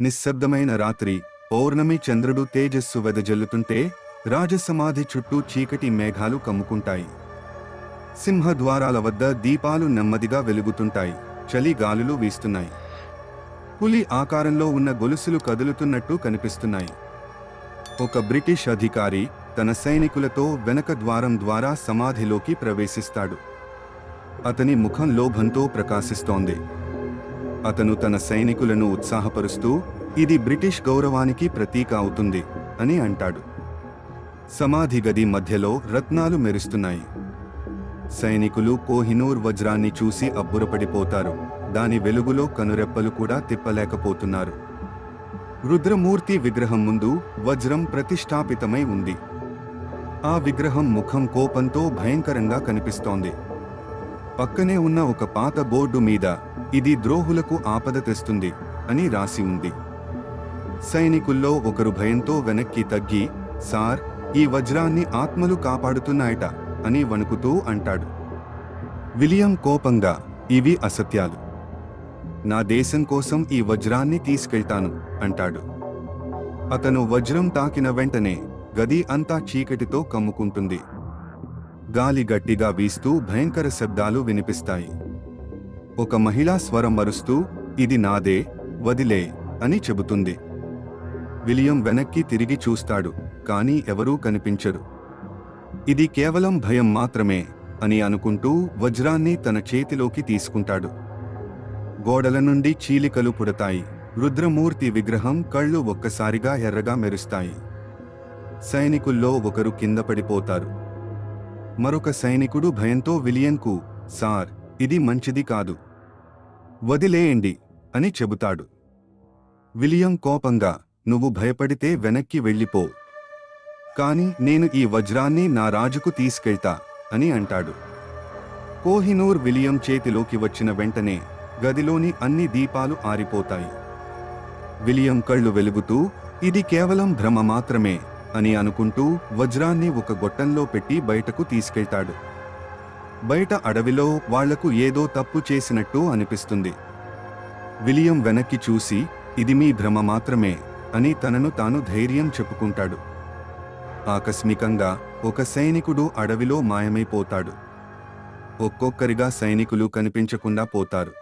నిశ్శబ్దమైన రాత్రి పౌర్ణమి చంద్రుడు తేజస్సు వెదజల్లుతుంటే రాజసమాధి చుట్టూ చీకటి మేఘాలు కమ్ముకుంటాయి. సింహద్వారాల వద్ద దీపాలు నెమ్మదిగా వెలుగుతుంటాయి చలి గాలులు వీస్తున్నాయి. పులి ఆకారంలో ఉన్న గొలుసులు కదులుతున్నట్టు కనిపిస్తున్నాయి. ఒక బ్రిటిష్ అధికారి తన సైనికులతో వెనక ద్వారం ద్వారా సమాధిలోకి ప్రవేశిస్తాడు. అతని ముఖం లోభంతో ప్రకాశిస్తోంది. అతను తన సైనికులను ఉత్సాహపరుస్తూ ఇది బ్రిటిష్ గౌరవానికి ప్రతీక అవుతుంది అని అంటాడు. సమాధి గది మధ్యలో రత్నాలు మెరుస్తున్నాయి. సైనికులు కోహినూర్ వజ్రాన్ని చూసి అబ్బురపడిపోతారు. దాని వెలుగులో కనురెప్పలు కూడా తిప్పలేకపోతున్నారు. రుద్రమూర్తి విగ్రహం ముందు వజ్రం ప్రతిష్టాపితమై ఉంది. ఆ విగ్రహం ముఖం కోపంతో భయంకరంగా కనిపిస్తోంది. పక్కనే ఉన్న ఒక పాత బోర్డు మీద ఇది ద్రోహులకు ఆపద తెస్తుంది అని రాసి ఉంది. సైనికుల్లో ఒకరు భయంతో వెనక్కి తగ్గి సార్ ఈ వజ్రాన్ని ఆత్మలు కాపాడుతున్నాయట అని వణుకుతూ అంటాడు. విలియం కోపంగా ఇవి అసత్యాలు. నా దేశం కోసం ఈ వజ్రాన్ని తీసుకెళ్తాను అంటాడు. అతను వజ్రం తాకిన వెంటనే గది అంతా చీకటితో కమ్ముకుంటుంది. గాలి గట్టిగా వీస్తూ భయంకర శబ్దాలు వినిపిస్తాయి. ఒక మహిళా స్వరం మరుస్తూ ఇది నాదే వదిలే అని చెబుతుంది. విలియం వెనక్కి తిరిగి చూస్తాడు కానీ ఎవరూ కనిపించరు. ఇది కేవలం భయం మాత్రమే అని అనుకుంటూ వజ్రాన్ని తన చేతిలోకి తీసుకుంటాడు. గోడల నుండి చీలికలు పుడతాయి. రుద్రమూర్తి విగ్రహం కళ్ళు ఒక్కసారిగా ఎర్రగా మెరుస్తాయి. సైనికుల్లో ఒకరు కింద పడిపోతారు. మరొక సైనికుడు భయంతో విలియన్కు సార్ ఇది మంచిది కాదు. వదిలేయండి అని చెబుతాడు. విలియం కోపంగా నువ్వు భయపడితే వెనక్కి వెళ్ళిపో. కాని నేను ఈ వజ్రాన్ని నా రాజుకు తీసుకెళ్తా అని అంటాడు. కోహినూర్ విలియం చేతిలోకి వచ్చిన వెంటనే గదిలోని అన్ని దీపాలు ఆరిపోతాయి. విలియం కళ్ళు వెలుగుతూ ఇది కేవలం భ్రమ మాత్రమే. అని అనుకుంటూ వజ్రాన్ని ఒక గొట్టంలో పెట్టి బయటకు తీసుకెళ్తాడు. బయట అడవిలో వాళ్ళకు ఏదో తప్పు చేసినట్టు అనిపిస్తుంది. విలియం వెనక్కి చూసి ఇది మీ భ్రమ మాత్రమే అని తనను తాను ధైర్యం చెప్పుకుంటాడు. ఆకస్మికంగా ఒక సైనికుడు అడవిలో మాయమైపోతాడు. ఒక్కొక్కరిగా సైనికులు కనిపించకుండా పోతారు.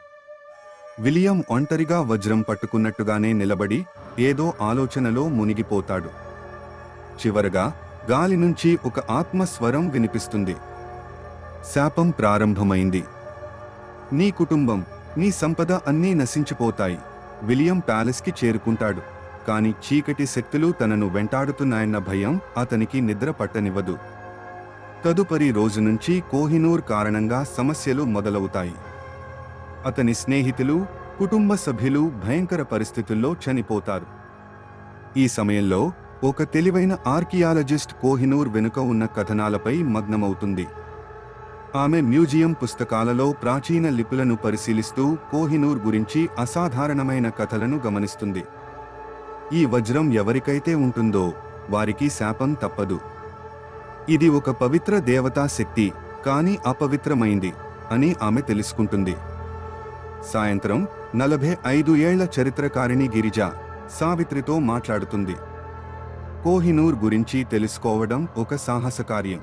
విలియం ఒంటరిగా వజ్రం పట్టుకున్నట్టుగానే నిలబడి ఏదో ఆలోచనలో మునిగిపోతాడు. చివరగా గాలి నుంచి ఒక ఆత్మస్వరం వినిపిస్తుంది. శాపం ప్రారంభమైంది. నీ కుటుంబం నీ సంపద అన్నీ నశించిపోతాయి. విలియం ప్యాలెస్కి చేరుకుంటాడు. కాని చీకటి శక్తులు తనను వెంటాడుతున్నాయన్న భయం అతనికి నిద్ర పట్టనివ్వదు. తదుపరి రోజు నుంచి కోహినూర్ కారణంగా సమస్యలు మొదలవుతాయి. అతని స్నేహితులు కుటుంబ సభ్యులు భయంకర పరిస్థితుల్లో చనిపోతారు. ఈ సమయంలో ఒక తెలివైన ఆర్కియాలజిస్ట్ కోహినూర్ వెనుక ఉన్న కథనాలపై మగ్నమవుతుంది. ఆమె మ్యూజియం పుస్తకాలలో ప్రాచీన లిపులను పరిశీలిస్తూ కోహినూర్ గురించి అసాధారణమైన కథలను గమనిస్తుంది. ఈ వజ్రం ఎవరికైతే ఉంటుందో వారికి శాపం తప్పదు. ఇది ఒక పవిత్ర దేవతా శక్తి కానీ అపవిత్రమైంది అని ఆమె తెలుసుకుంటుంది. సాయంత్రం నలభై ఐదు ఏళ్ళ చరిత్రకారిణి గిరిజ సావిత్రితో మాట్లాడుతుంది. కోహినూర్ గురించి తెలుసుకోవడం ఒక సాహస కార్యం.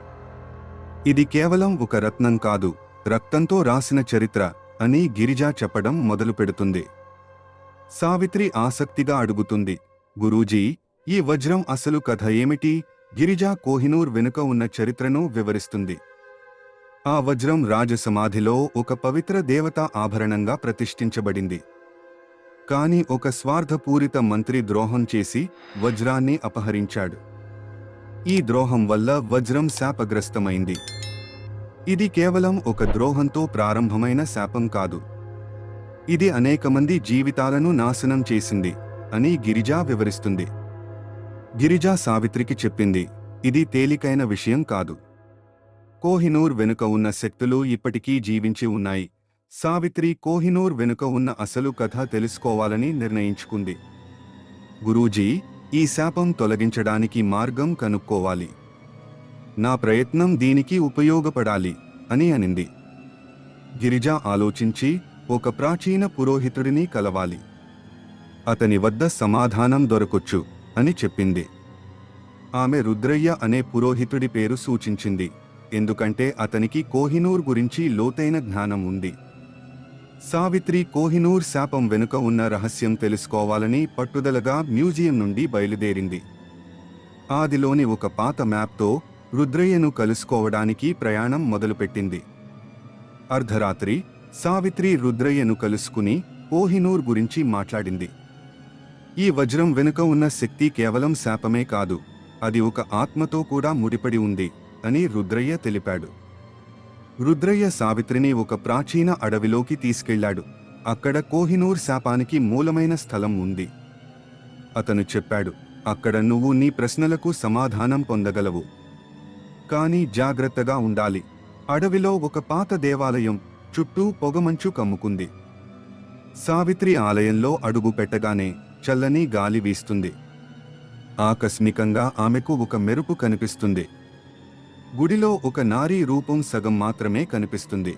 ఇది కేవలం ఒక రత్నం కాదు రక్తంతో రాసిన చరిత్ర అని గిరిజా చెప్పడం మొదలు పెడుతుంది సావిత్రి ఆసక్తిగా అడుగుతుంది గురూజీ ఈ వజ్రం అసలు కథ ఏమిటి గిరిజా కోహినూర్ వెనుక ఉన్న చరిత్రను వివరిస్తుంది. ఆ వజ్రం రాజసమాధిలో ఒక పవిత్ర దేవతా ఆభరణంగా ప్రతిష్ఠించబడింది. కాని ఒక స్వార్థపూరిత మంత్రి ద్రోహం చేసి వజ్రాన్ని అపహరించాడు. ఈ ద్రోహం వల్ల వజ్రం శాపగ్రస్తమైంది. ఇది కేవలం ఒక ద్రోహంతో ప్రారంభమైన శాపం కాదు. ఇది అనేక మంది జీవితాలను నాశనం చేసింది అని గిరిజా వివరిస్తుంది. గిరిజా సావిత్రికి చెప్పింది ఇది తేలికైన విషయం కాదు. కోహినూర్ వెనుక ఉన్న శక్తులు ఇప్పటికీ జీవించి ఉన్నాయి. సావిత్రి కోహినూర్ వెనుక ఉన్న అసలు కథ తెలుసుకోవాలని నిర్ణయించుకుంది. గురూజీ ఈ శాపం తొలగించడానికి మార్గం కనుక్కోవాలి. నా ప్రయత్నం దీనికి ఉపయోగపడాలి అని అనింది. గిరిజ ఆలోచించి ఒక ప్రాచీన పురోహితుడిని కలవాలి. అతని వద్ద సమాధానం దొరకొచ్చు అని చెప్పింది. ఆమె రుద్రయ్య అనే పురోహితుడి పేరు సూచించింది. ఎందుకంటే అతనికి కోహినూర్ గురించి లోతైన జ్ఞానం ఉంది. సావిత్రి కోహినూర్ శాపం వెనుక ఉన్న రహస్యం తెలుసుకోవాలని పట్టుదలగా మ్యూజియం నుండి బయలుదేరింది. ఆదిలోని ఒక పాత మ్యాప్తో రుద్రయ్యను కలుసుకోవడానికి ప్రయాణం మొదలుపెట్టింది. అర్ధరాత్రి సావిత్రి రుద్రయ్యను కలుసుకుని కోహినూర్ గురించి మాట్లాడింది. ఈ వజ్రం వెనుక ఉన్న శక్తి కేవలం శాపమే కాదు అది ఒక ఆత్మతో కూడా ముడిపడి ఉంది అని రుద్రయ్య తెలిపాడు. రుద్రయ్య సావిత్రిని ఒక ప్రాచీన అడవిలోకి తీసుకెళ్ళాడు అక్కడ కోహినూర్ శాపానికి మూలమైన స్థలం ఉంది. అతను చెప్పాడు అక్కడ నువ్వు నీ ప్రశ్నలకు సమాధానం పొందగలవు. కానీ జాగ్రత్తగా ఉండాలి. అడవిలో ఒక పాత దేవాలయం చుట్టూ పొగమంచు కమ్ముకుంది. సావిత్రి ఆలయంలో అడుగు పెట్టగానే చల్లని గాలి వీస్తుంది. ఆకస్మికంగా ఆమెకు ఒక మెరుపు కనిపిస్తుంది. గుడిలో ఒక నారీ రూపం సగం మాత్రమే కనిపిస్తుంది.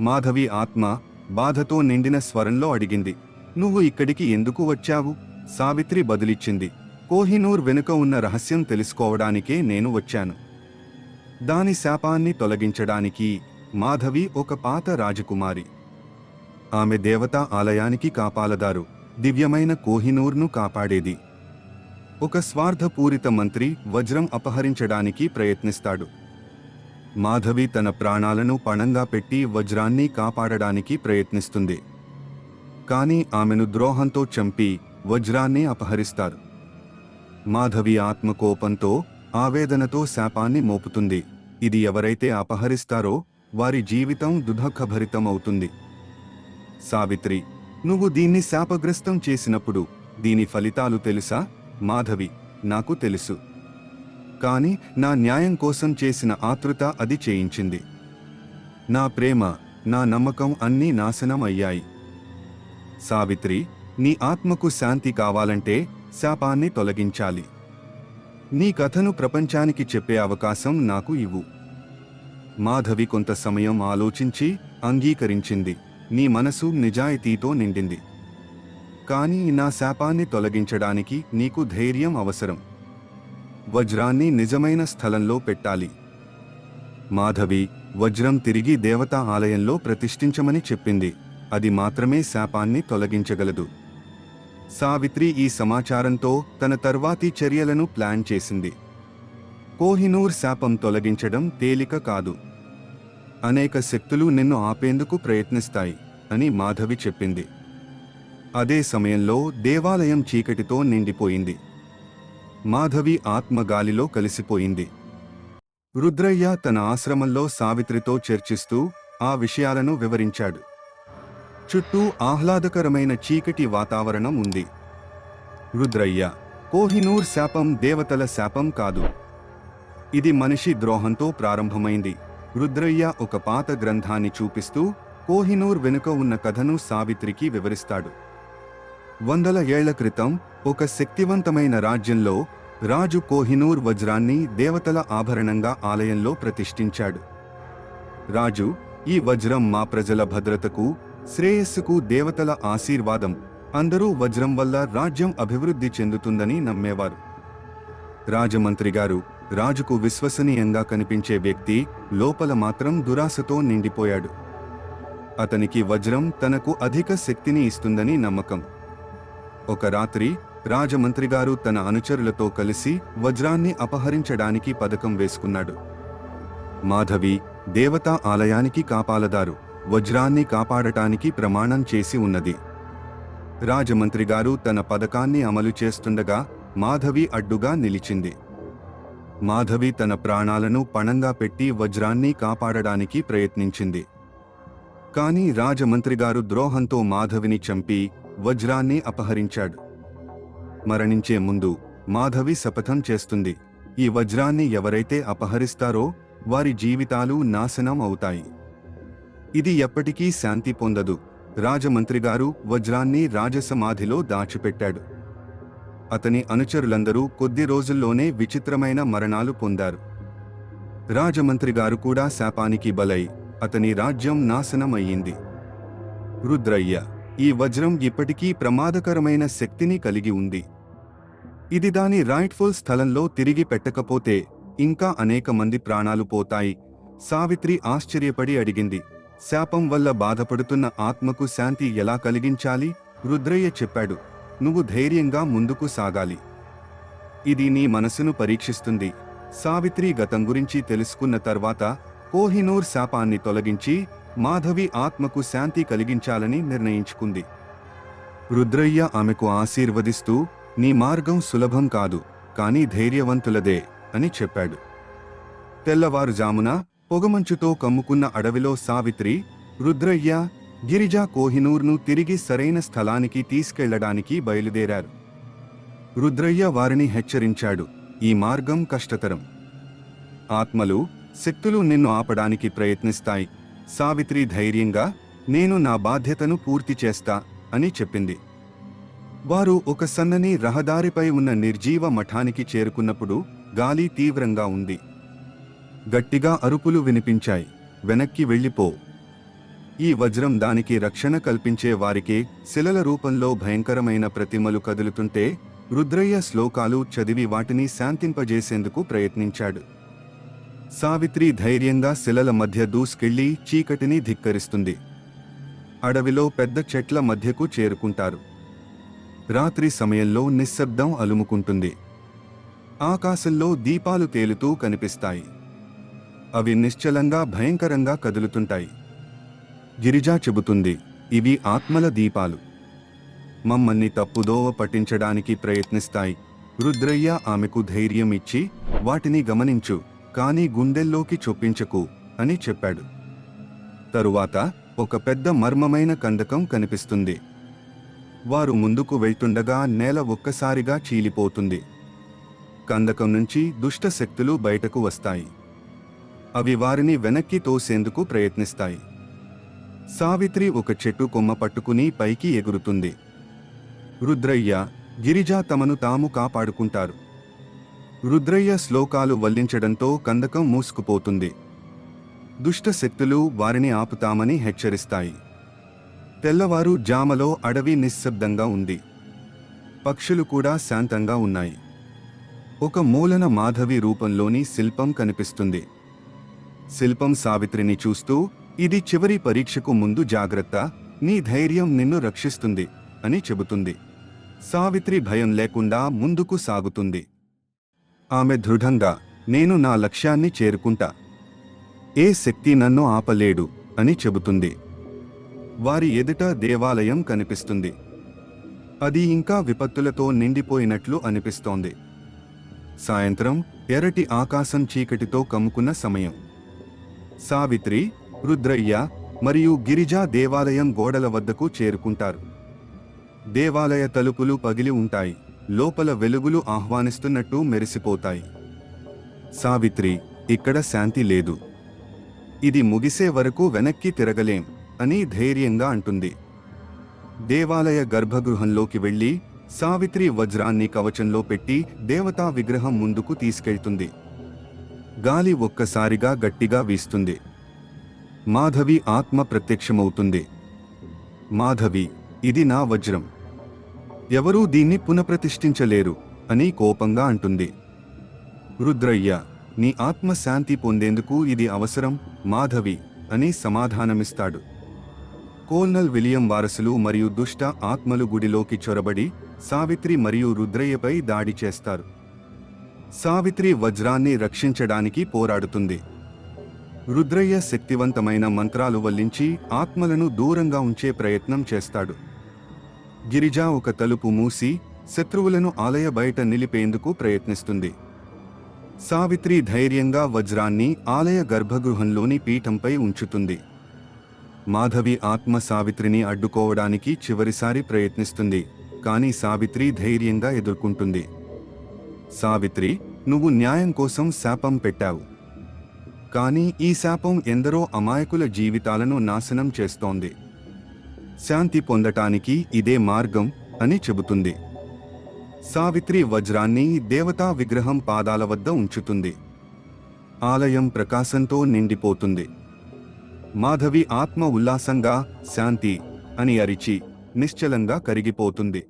మాధవి ఆత్మ బాధతో నిండిన స్వరంలో అడిగింది నువ్వు ఇక్కడికి ఎందుకు వచ్చావు? సావిత్రి బదులిచ్చింది కోహినూర్ వెనుక ఉన్న రహస్యం తెలుసుకోవడానికే నేను వచ్చాను. దాని శాపాన్ని తొలగించడానికి మాధవి ఒక పాత రాజకుమారి. ఆమె దేవతా ఆలయానికి కాపాలదారు దివ్యమైన కోహినూర్ను కాపాడేది. ఒక స్వార్థపూరిత మంత్రి వజ్రం అపహరించడానికి ప్రయత్నిస్తాడు. మాధవి తన ప్రాణాలను పణంగా పెట్టి వజ్రాన్ని కాపాడడానికి ప్రయత్నిస్తుంది. కానీ ఆమెను ద్రోహంతో చంపి వజ్రాన్ని అపహరిస్తారు. మాధవి ఆత్మకోపంతో ఆవేదనతో శాపాన్ని మోపుతుంది. ఇది ఎవరైతే అపహరిస్తారో వారి జీవితం దుఃఖభరితమవుతుంది సావిత్రి నువ్వు దీన్ని శాపగ్రస్తం చేసినప్పుడు దీని ఫలితాలు తెలుసా? మాధవి నాకు తెలుసు. కానీ నా న్యాయం కోసం చేసిన ఆతృత అది చేయించింది. నా ప్రేమ నా నమ్మకం అన్నీ నాశనం అయ్యాయి. సావిత్రి నీ ఆత్మకు శాంతి కావాలంటే శాపాన్ని తొలగించాలి. నీ కథను ప్రపంచానికి చెప్పే అవకాశం నాకు ఇవ్వు. మాధవి కొంత సమయం ఆలోచించి అంగీకరించింది. నీ మనసు నిజాయితీతో నిండింది. కానీ నా శాపాన్ని తొలగించడానికి నీకు ధైర్యం అవసరం. వజ్రాన్ని నిజమైన స్థలంలో పెట్టాలి. మాధవి వజ్రం తిరిగి దేవతా ఆలయంలో ప్రతిష్ఠించమని చెప్పింది. అది మాత్రమే శాపాన్ని తొలగించగలదు. సావిత్రి ఈ సమాచారంతో తన తర్వాతి చర్యలను ప్లాన్ చేసింది. కోహినూర్ శాపం తొలగించడం తేలిక కాదు. అనేక శక్తులు నిన్ను ఆపేందుకు ప్రయత్నిస్తాయి అని మాధవి చెప్పింది. అదే సమయంలో దేవాలయం చీకటితో నిండిపోయింది. మాధవి ఆత్మ గాలిలో కలిసిపోయింది. రుద్రయ్య తన ఆశ్రమంలో సావిత్రితో చర్చిస్తూ ఆ విషయాలను వివరించాడు. చుట్టూ ఆహ్లాదకరమైన చీకటి వాతావరణం ఉంది. రుద్రయ్య కోహినూర్ శాపం దేవతల శాపం కాదు. ఇది మనిషి ద్రోహంతో ప్రారంభమైంది. రుద్రయ్య ఒక పాత గ్రంథాన్ని చూపిస్తూ కోహినూర్ వెనుక ఉన్న కథను సావిత్రికి వివరిస్తాడు. వందల ఏళ్ళ క్రితం ఒక శక్తివంతమైన రాజ్యంలో రాజు కోహినూర్ వజ్రాన్ని దేవతల ఆభరణంగా ఆలయంలో ప్రతిష్ఠించాడు. రాజు ఈ వజ్రం మా ప్రజల భద్రతకు శ్రేయస్సుకు దేవతల ఆశీర్వాదం. అందరూ వజ్రం వల్ల రాజ్యం అభివృద్ధి చెందుతుందని నమ్మేవారు. రాజమంత్రి గారు రాజుకు విశ్వసనీయంగా కనిపించే వ్యక్తి లోపల మాత్రం దురాశతో నిండిపోయాడు. అతనికి వజ్రం తనకు అధిక శక్తిని ఇస్తుందని నమ్మకం. ఒక రాత్రి రాజమంత్రిగారు తన అనుచరులతో కలిసి వజ్రాన్ని అపహరించడానికి పథకం వేసుకున్నాడు. మాధవి దేవతా ఆలయానికి కాపాలదారు వజ్రాన్ని కాపాడటానికి ప్రమాణం చేసి ఉన్నది. రాజమంత్రిగారు తన పథకాన్ని అమలు చేస్తుండగా మాధవి అడ్డుగా నిలిచింది. మాధవి తన ప్రాణాలను పణంగా పెట్టి వజ్రాన్ని కాపాడడానికి ప్రయత్నించింది. కాని రాజమంత్రిగారు ద్రోహంతో మాధవిని చంపి వజ్రాన్ని అపహరించాడు. మరణించే ముందు మాధవి శపథం చేస్తుంది. ఈ వజ్రాన్ని ఎవరైతే అపహరిస్తారో వారి జీవితాలు నాశనం అవుతాయి. ఇది ఎప్పటికీ శాంతి పొందదు. రాజమంత్రి గారు వజ్రాన్ని రాజసమాధిలో దాచిపెట్టాడు. అతని అనుచరులందరూ కొద్ది రోజుల్లోనే విచిత్రమైన మరణాలు పొందారు. రాజమంత్రి గారు కూడా శాపానికి బలై అతని రాజ్యం నాశనం అయ్యింది రుద్రయ్య ఈ వజ్రం ఇప్పటికీ ప్రమాదకరమైన శక్తిని కలిగి ఉంది. ఇది దాని రైట్ఫుల్ స్థలంలో తిరిగి పెట్టకపోతే ఇంకా అనేక మంది ప్రాణాలు పోతాయి. సావిత్రి ఆశ్చర్యపడి అడిగింది. శాపం వల్ల బాధపడుతున్న ఆత్మకు శాంతి ఎలా కలిగించాలి? రుద్రయ్య చెప్పాడు. నువ్వు ధైర్యంగా ముందుకు సాగాలి. ఇది నీ మనసును పరీక్షిస్తుంది. సావిత్రి గతం గురించి తెలుసుకున్న తర్వాత కోహినూర్ శాపాన్ని తొలగించి మాధవి ఆత్మకు శాంతి కలిగించాలని నిర్ణయించుకుంది. రుద్రయ్య ఆమెకు ఆశీర్వదిస్తూ నీ మార్గం సులభం కాదు కానీ ధైర్యవంతులదే అని చెప్పాడు. తెల్లవారుజామున పొగమంచుతో కమ్ముకున్న అడవిలో సావిత్రి రుద్రయ్య గిరిజా కోహినూర్ను తిరిగి సరైన స్థలానికి తీసుకెళ్ళడానికి బయలుదేరారు. రుద్రయ్య వారిని హెచ్చరించాడు ఈ మార్గం కష్టతరం. ఆత్మలు శక్తులు నిన్ను ఆపడానికి ప్రయత్నిస్తాయి. సావిత్రి ధైర్యంగా నేను నా బాధ్యతను పూర్తి చేస్తా అని చెప్పింది. వారు ఒక సన్నని రహదారిపై ఉన్న నిర్జీవ మఠానికి చేరుకున్నప్పుడు గాలి తీవ్రంగా ఉంది. గట్టిగా అరుపులు వినిపించాయి. వెనక్కి వెళ్ళిపో. ఈ వజ్రం దానికి రక్షణ కల్పించే వారికే శిలల రూపంలో భయంకరమైన ప్రతిమలు కదులుతుంటే రుద్రయ్య శ్లోకాలు చదివి వాటిని శాంతింపజేసేందుకు ప్రయత్నించాడు. సావిత్రి ధైర్యంగా శిలల మధ్య దూసుకెళ్ళి చీకటిని ధిక్కరిస్తుంది. అడవిలో పెద్ద చెట్ల మధ్యకు చేరుకుంటారు. రాత్రి సమయంలో నిశ్శబ్దం అలుముకుంటుంది. ఆకాశంలో దీపాలు తేలుతూ కనిపిస్తాయి. అవి నిశ్చలంగా భయంకరంగా కదులుతుంటాయి. గిరిజా చెబుతుంది ఇవి ఆత్మల దీపాలు. మమ్మల్ని తప్పుదోవ పట్టించడానికి ప్రయత్నిస్తాయి. రుద్రయ్య ఆమెకు ధైర్యం ఇచ్చి వాటిని గమనించు. కానీ గుండెల్లోకి చొప్పించకు అని చెప్పాడు. తరువాత ఒక పెద్ద మర్మమైన కందకం కనిపిస్తుంది. వారు ముందుకు వెళ్తుండగా నేల ఒక్కసారిగా చీలిపోతుంది. కందకం నుంచి దుష్ట శక్తులు బయటకు వస్తాయి. అవి వారిని వెనక్కి తోసేందుకు ప్రయత్నిస్తాయి. సావిత్రి ఒక చెట్టు కొమ్మ పట్టుకుని పైకి ఎగురుతుంది. రుద్రయ్య గిరిజ తమను తాము కాపాడుకుంటారు. రుద్రయ్య శ్లోకాలు వల్లించడంతో కందకం మూసుకుపోతుంది. దుష్ట శక్తులు వారిని ఆపుతామని హెచ్చరిస్తాయి. తెల్లవారు జామలో అడవి నిశ్శబ్దంగా ఉంది. పక్షులు కూడా శాంతంగా ఉన్నాయి. ఒక మూలన మాధవి రూపంలోని శిల్పం కనిపిస్తుంది. శిల్పం సావిత్రిని చూస్తూ ఇది చివరి పరీక్షకు ముందు జాగ్రత్త నీ ధైర్యం నిన్ను రక్షిస్తుంది అని చెబుతుంది. సావిత్రి భయం లేకుండా ముందుకు సాగుతుంది. ఆమె దృఢంగా నేను నా లక్ష్యాన్ని చేరుకుంటా. ఏ శక్తి నన్ను ఆపలేడు అని చెబుతుంది. వారి ఎదుట దేవాలయం కనిపిస్తుంది. అది ఇంకా విపత్తులతో నిండిపోయినట్లు అనిపిస్తోంది. సాయంత్రం ఎరటి ఆకాశం చీకటితో కమ్ముకున్న సమయం. సావిత్రి రుద్రయ్య మరియు గిరిజా దేవాలయం గోడల వద్దకు చేరుకుంటారు. దేవాలయ తలుపులు పగిలి ఉంటాయి. లోపల వెలుగులు ఆహ్వానిస్తున్నట్టు మెరిసిపోతాయి. సావిత్రి ఇక్కడ శాంతి లేదు. ఇది ముగిసే వరకు వెనక్కి తిరగలేం అని ధైర్యంగా అంటుంది. దేవాలయ గర్భగృహంలోకి వెళ్ళి సావిత్రి వజ్రాన్ని కవచంలో పెట్టి దేవతా విగ్రహం ముందుకు తీసుకెళ్తుంది. గాలి ఒక్కసారిగా గట్టిగా వీస్తుంది. మాధవి ఆత్మ ప్రత్యక్షమవుతుంది. మాధవి ఇది నా వజ్రం. ఎవరూ దీన్ని పునఃప్రతిష్ఠించలేరు అని కోపంగా అంటుంది. రుద్రయ్య నీ ఆత్మ శాంతి పొందేందుకు ఇది అవసరం? మాధవి అని సమాధానమిస్తాడు. కోల్నల్ విలియం వారసులు మరియు దుష్ట ఆత్మలు గుడిలోకి చొరబడి సావిత్రి మరియు రుద్రయ్యపై దాడి చేస్తారు. సావిత్రి వజ్రాన్ని రక్షించడానికి పోరాడుతుంది. రుద్రయ్య శక్తివంతమైన మంత్రాలు వల్లించి ఆత్మలను దూరంగా ఉంచే ప్రయత్నం చేస్తాడు. గిరిజ ఒక తలుపు మూసి శత్రువులను ఆలయ బయట నిలిపేందుకు ప్రయత్నిస్తుంది. సావిత్రి ధైర్యంగా వజ్రాన్ని ఆలయ గర్భగృహంలోని పీఠంపై ఉంచుతుంది. మాధవి ఆత్మ సావిత్రిని అడ్డుకోవడానికి చివరిసారి ప్రయత్నిస్తుంది కానీ సావిత్రి ధైర్యంగా ఎదుర్కొంటుంది. సావిత్రి నువ్వు న్యాయం కోసం శాపం పెట్టావు. కానీ ఈ శాపం ఎందరో అమాయకుల జీవితాలను నాశనం చేస్తోంది. శాంతి పొందటానికి ఇదే మార్గం అని చెబుతుంది. సావిత్రి వజ్రాన్ని దేవతా విగ్రహం పాదాల వద్ద ఉంచుతుంది. ఆలయం ప్రకాశంతో నిండిపోతుంది. మాధవి ఆత్మ ఉల్లాసంగా శాంతి అని అరిచి నిశ్చలంగా కరిగిపోతుంది.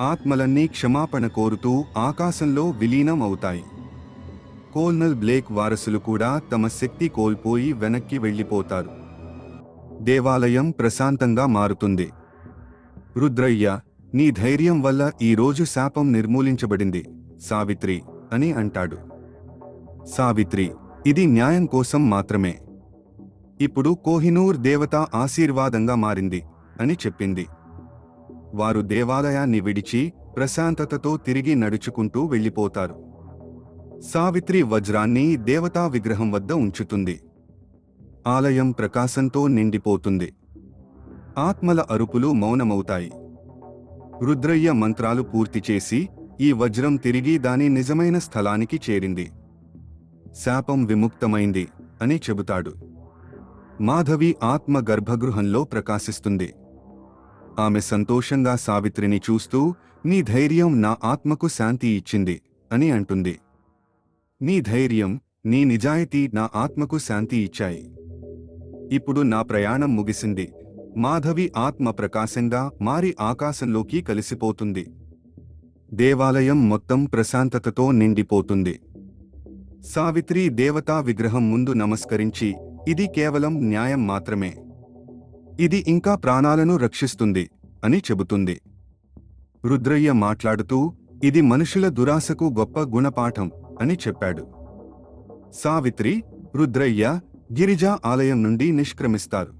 ఆత్మలన్నీ క్షమాపణ కోరుతూ ఆకాశంలో విలీనం అవుతాయి కోల్నల్ బ్లేక్ వారసులు కూడా తమ శక్తి కోల్పోయి వెనక్కి వెళ్ళిపోతారు. దేవాలయం ప్రశాంతంగా మారుతుంది. రుద్రయ్య నీ ధైర్యం వల్ల ఈ రోజు శాపం నిర్మూలించబడింది సావిత్రి అని అంటాడు. సావిత్రి ఇది న్యాయం కోసం మాత్రమే. ఇప్పుడు కోహినూర్ దేవత ఆశీర్వాదంగా మారింది అని చెప్పింది. వారు దేవాలయాన్ని విడిచి ప్రశాంతతతో తిరిగి నడుచుకుంటూ వెళ్ళిపోతారు. సావిత్రి వజ్రాన్ని దేవతా విగ్రహం వద్ద ఉంచుతుంది. ఆలయం ప్రకాశంతో నిండిపోతుంది. ఆత్మల అరుపులు మౌనమవుతాయి. రుద్రయ్య మంత్రాలు పూర్తి చేసి ఈ వజ్రం తిరిగి దాని నిజమైన స్థలానికి చేరింది. శాపం విముక్తమైంది అని చెబుతాడు. మాధవి ఆత్మ గర్భగృహంలో ప్రకాశిస్తుంది. ఆమె సంతోషంగా సావిత్రిని చూస్తూ నీ ధైర్యం నా ఆత్మకు శాంతి ఇచ్చింది అని అంటుంది. నీ ధైర్యం నీ నిజాయితీ నా ఆత్మకు శాంతి ఇచ్చాయి. ఇప్పుడు నా ప్రయాణం ముగిసింది. మాధవి ఆత్మ ప్రకాశంగా మారి ఆకాశంలోకి కలిసిపోతుంది. దేవాలయం మొత్తం ప్రశాంతతతో నిండిపోతుంది. సావిత్రి దేవతా విగ్రహం ముందు నమస్కరించి ఇది కేవలం న్యాయం మాత్రమే. ఇది ఇంకా ప్రాణాలను రక్షిస్తుంది అని చెబుతుంది. రుద్రయ్య మాట్లాడుతూ ఇది మనుషుల దురాశకు గొప్ప గుణపాఠం అని చెప్పాడు. సావిత్రి రుద్రయ్య గిరిజా ఆలయం నుండి నిష్క్రమిస్తారు.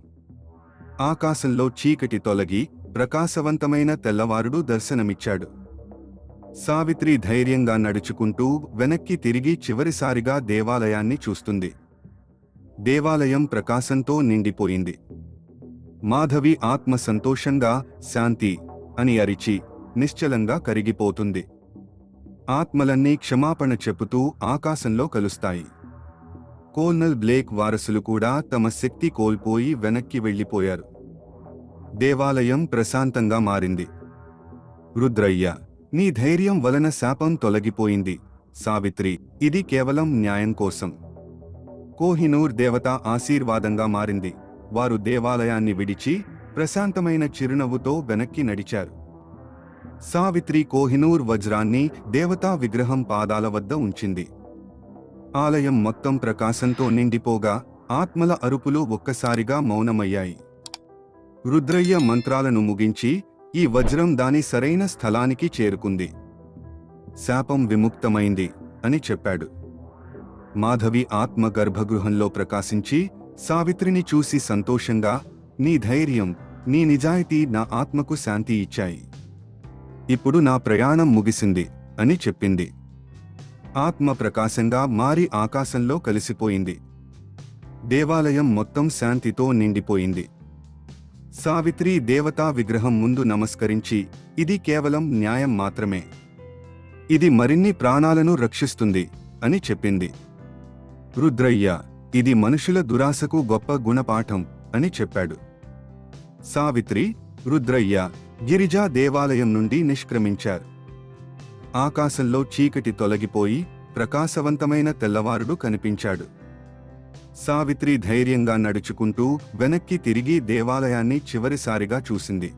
ఆకాశంలో చీకటి తొలగి ప్రకాశవంతమైన తెల్లవారుడు దర్శనమిచ్చాడు. సావిత్రి ధైర్యంగా నడుచుకుంటూ వెనక్కి తిరిగి చివరిసారిగా దేవాలయాన్ని చూస్తుంది. దేవాలయం ప్రకాశంతో నిండిపోయింది. మాధవి ఆత్మ సంతోషంగా శాంతి అని అరిచి నిశ్చలంగా కరిగిపోతుంది. ఆత్మలన్నీ క్షమాపణ చెబుతూ ఆకాశంలో కలుస్తాయి. కోల్నల్ బ్లేక్ వారసులు కూడా తమ శక్తి కోల్పోయి వెనక్కి వెళ్ళిపోయారు. దేవాలయం ప్రశాంతంగా మారింది. రుద్రయ్య నీ ధైర్యం వలన శాపం తొలగిపోయింది. సావిత్రి ఇది కేవలం న్యాయం కోసం. కోహినూర్ దేవత ఆశీర్వాదంగా మారింది. వారు దేవాలయాన్ని విడిచి ప్రశాంతమైన చిరునవ్వుతో వెనక్కి నడిచారు. సావిత్రి కోహినూర్ వజ్రాన్ని దేవతా విగ్రహం పాదాల వద్ద ఉంచింది. ఆలయం మొత్తం ప్రకాశంతో నిండిపోగా ఆత్మల అరుపులు ఒక్కసారిగా మౌనమయ్యాయి. రుద్రయ్య మంత్రాలను ముగించి ఈ వజ్రం దాని సరైన స్థలానికి చేరుకుంది. శాపం విముక్తమైంది అని చెప్పాడు. మాధవి ఆత్మ గర్భగృహంలో ప్రకాశించి సావిత్రిని చూసి సంతోషంగా నీ ధైర్యం నీ నిజాయితీ నా ఆత్మకు శాంతి ఇచ్చాయి. ఇప్పుడు నా ప్రయాణం ముగిసింది అని చెప్పింది. ఆత్మ ప్రకాశంగా మారి ఆకాశంలో కలిసిపోయింది. దేవాలయం మొత్తం శాంతితో నిండిపోయింది. సావిత్రి దేవతా విగ్రహం ముందు నమస్కరించి ఇది కేవలం న్యాయం మాత్రమే. ఇది మరిన్ని ప్రాణాలను రక్షిస్తుంది అని చెప్పింది. రుద్రయ్య ఇది మనుషుల దురాశకు గొప్ప గుణపాఠం అని చెప్పాడు. సావిత్రి రుద్రయ్య గిరిజా దేవాలయం నుండి నిష్క్రమించారు. ఆకాశంలో చీకటి తొలగిపోయి ప్రకాశవంతమైన తెల్లవారుడు కనిపించాడు. సావిత్రి ధైర్యంగా నడుచుకుంటూ వెనక్కి తిరిగి దేవాలయాన్ని చివరిసారిగా చూసింది.